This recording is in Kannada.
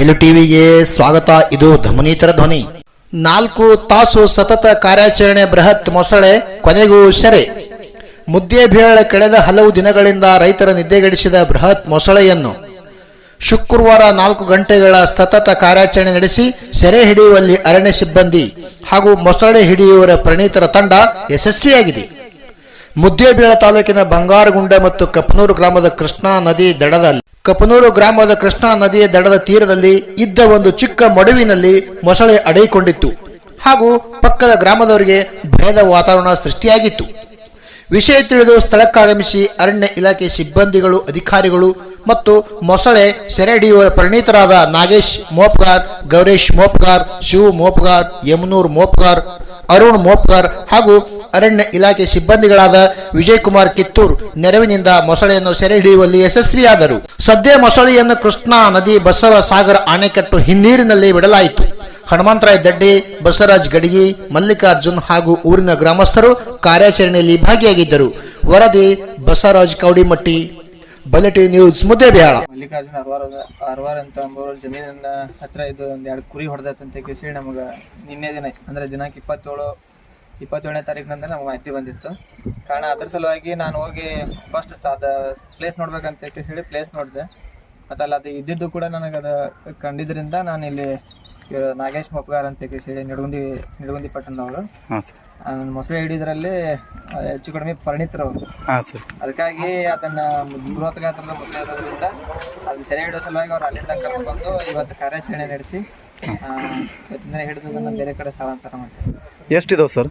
ಬಯಲು ಟಿವಿಗೆ ಸ್ವಾಗತ. ಇದು ಧಮನೀತರ ಧ್ವನಿ. ನಾಲ್ಕು ತಾಸು ಸತತ ಕಾರ್ಯಾಚರಣೆ ಬೃಹತ್ ಮೊಸಳೆ, ಕೊನೆಗೂ ಸೆರೆ. ಮುದ್ದೇಬೇಳ ಕಳೆದ ಹಲವು ದಿನಗಳಿಂದ ರೈತರ ನಿದ್ದೆಗೆಡಿಸಿದ ಬೃಹತ್ ಮೊಸಳೆಯನ್ನು ಶುಕ್ರವಾರ ನಾಲ್ಕು ಗಂಟೆಗಳ ಸತತ ಕಾರ್ಯಾಚರಣೆ ನಡೆಸಿ ಸೆರೆ ಹಿಡಿಯುವಲ್ಲಿ ಅರಣ್ಯ ಸಿಬ್ಬಂದಿ ಹಾಗೂ ಮೊಸಳೆ ಹಿಡಿಯುವರ ಪ್ರಣೀತರ ತಂಡ ಯಶಸ್ವಿಯಾಗಿದೆ. ಮುದ್ದೇಬೇಳ ತಾಲೂಕಿನ ಬಂಗಾರಗುಂಡ ಮತ್ತು ಕಪನೂರು ಗ್ರಾಮದ ಕೃಷ್ಣಾ ನದಿ ದಡದಲ್ಲಿ ಕಪನೂರು ಗ್ರಾಮದ ಕೃಷ್ಣಾ ನದಿಯ ದಡದ ತೀರದಲ್ಲಿ ಇದ್ದ ಒಂದು ಚಿಕ್ಕ ಮಡುವಿನಲ್ಲಿ ಮೊಸಳೆ ಅಡಗಿಕೊಂಡಿತ್ತು. ಹಾಗೂ ಪಕ್ಕದ ಗ್ರಾಮದವರಿಗೆ ಭಯದ ವಾತಾವರಣ ಸೃಷ್ಟಿಯಾಗಿತ್ತು. ವಿಷಯ ತಿಳಿದು ಸ್ಥಳಕ್ಕಾಗಮಿಸಿ ಅರಣ್ಯ ಇಲಾಖೆ ಸಿಬ್ಬಂದಿಗಳು, ಅಧಿಕಾರಿಗಳು ಮತ್ತು ಮೊಸಳೆ ಸೆರೆ ಹಿಡಿಯುವ ಪರಿಣಿತರಾದ ನಾಗೇಶ್ ಮೋಪ್ಗಾರ್, ಗೌರೇಶ್ ಮೋಪ್ಗಾರ್, ಶಿವು ಮೋಪ್ಗಾರ್, ಯಮನೂರ್ ಮೋಪ್ಗಾರ್, ಅರುಣ್ ಮೋಪ್ಗಾರ್ ಹಾಗೂ ಅರಣ್ಯ ಇಲಾಖೆ ಸಿಬ್ಬಂದಿಗಳಾದ ವಿಜಯ್ ಕುಮಾರ್ ಕಿತ್ತೂರ್ ನೆರವಿನಿಂದ ಮೊಸಳೆಯನ್ನು ಸೆರೆ ಹಿಡಿಯುವಲ್ಲಿ ಯಶಸ್ವಿಯಾದರು. ಸದ್ಯ ಮೊಸಳೆಯನ್ನು ಕೃಷ್ಣಾ ನದಿ ಬಸವ ಸಾಗರ ಅಣೆಕಟ್ಟು ಹಿನ್ನೀರಿನಲ್ಲಿ ಬಿಡಲಾಯಿತು. ಹನುಮಂತರಾಯ್ ದಡ್ಡಿ, ಬಸವರಾಜ್ ಗಡಿಗಿ, ಮಲ್ಲಿಕಾರ್ಜುನ್ ಹಾಗೂ ಊರಿನ ಗ್ರಾಮಸ್ಥರು ಕಾರ್ಯಾಚರಣೆಯಲ್ಲಿ ಭಾಗಿಯಾಗಿದ್ದರು. ವರದಿ ಬಸವರಾಜ್ ಕೌಡಿಮಟ್ಟಿ. ಬಲೆಟಿ ನ್ಯೂಸ್ ಮುದ್ದೇಬಿಹಾಳ. ಮಲ್ಲಿಕಾರ್ಜುನ ಅರ್ವಾರ ಅಂತ ಅಂಬೋರ್ ಜಮೀನಿನ ಹತ್ರ ಇದು ಒಂದ್ ಎರಡು ಕುರಿ ಹೊಡೆದಂತ ಕೇಸಿ ನಮಗೆ. ನಿನ್ನೆ ದಿನ, ಅಂದ್ರೆ ದಿನಾಂಕ ಇಪ್ಪತ್ತೇಳು ಇಪ್ಪತ್ತೇಳನೇ ತಾರೀಕಿನಂದ ನಮ್ಗೆ ಮಾಹಿತಿ ಬಂದಿತ್ತು. ಕಾರಣ ಅದ್ರ ಸಲುವಾಗಿ ನಾನು ಹೋಗಿ ಫಸ್ಟ್ ಅದ ಪ್ಲೇಸ್ ನೋಡ್ಬೇಕಂತ ಹೇಳಿ ಪ್ಲೇಸ್ ನೋಡಿದೆ. ಮತ್ತು ಅಲ್ಲಿ ಅದು ಇದ್ದಿದ್ದು ಕೂಡ ನನಗೆ ಅದು ಕಂಡಿದ್ದರಿಂದ ನಾನು ಇಲ್ಲಿ ಇವ್ರು ನಾಗೇಶ್ ಮೊಪ್ಗಾರ್ ಅಂತ ಹೇಳಿ ನಿಡಗುಂದಿ ನಿಡಗುಂದಿ ಪಟ್ಟಣದವರು. ಮೊಸಳೆ ಹಿಡಿಯೋದ್ರಲ್ಲಿ ಆ, ಹೆಚ್ಚು ಕಡಿಮೆ ಪರಿಣಿತರು ಅವರು. ಹಾಂ ಸರ್. ಅದಕ್ಕಾಗಿ ಅದನ್ನ ಬೃಹತ್ ಗಾತ್ರದ ಮೊಸಳೆ ಇರೋದ್ರಿಂದ ಅದನ್ನ ಸೆರೆ ಹಿಡಿಯೋ ಸಲುವಾಗಿ ಅವ್ರು ಅಲ್ಲಿಂದ ಕರೆಸ್ಕೊಂಡು ಇವತ್ತು ಕಾರ್ಯಾಚರಣೆ ನಡೆಸಿ ಹಿಡಿದು ಬೇರೆ ಕಡೆ ಸ್ಥಳಾಂತರ ಮಾಡ್ತೀವಿ ಎಷ್ಟಿದಾವೆ ಸರ್?